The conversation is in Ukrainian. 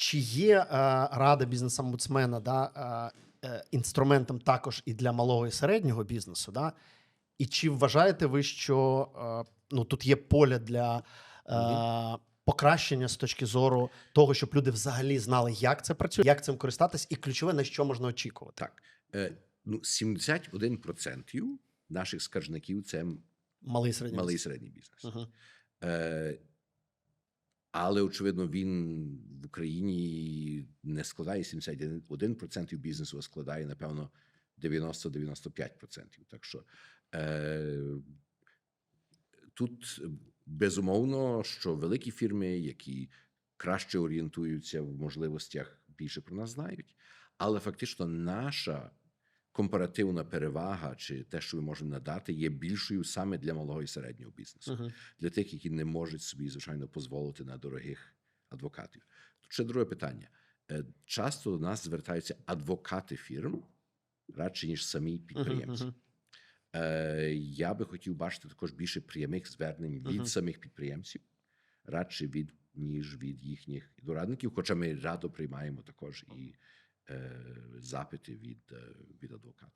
Чи є е, рада бізнес-омбудсмена да, е, е, інструментом також і для малого і середнього бізнесу? Да? І чи вважаєте ви, що е, ну, тут є поле для е, покращення з точки зору того, щоб люди взагалі знали, як це працює, як цим користатись, і ключове, на що можна очікувати? Так, е, ну 71% наших скаржників це Малий і середній малий бізнес. середній бізнес. Угу. Е, але очевидно, він Україні не складає 71% бізнесу, а складає, напевно, 90-95%. Так що е, тут безумовно, що великі фірми, які краще орієнтуються в можливостях, більше про нас знають. Але фактично наша компаративна перевага чи те, що ми можемо надати, є більшою саме для малого і середнього бізнесу Угу. для тих, які не можуть собі, звичайно, дозволити на дорогих адвокатів. Тут ще друге питання. Е, Часто до нас звертаються адвокати фірм радше, ніж самі підприємці. Мгм, Е, Я би хотів бачити також більше прямих звернень від Мгм. самих підприємців, радше від ніж від їхніх дорадників. Хоча ми радо приймаємо також і е, запити від, е, від адвокатів.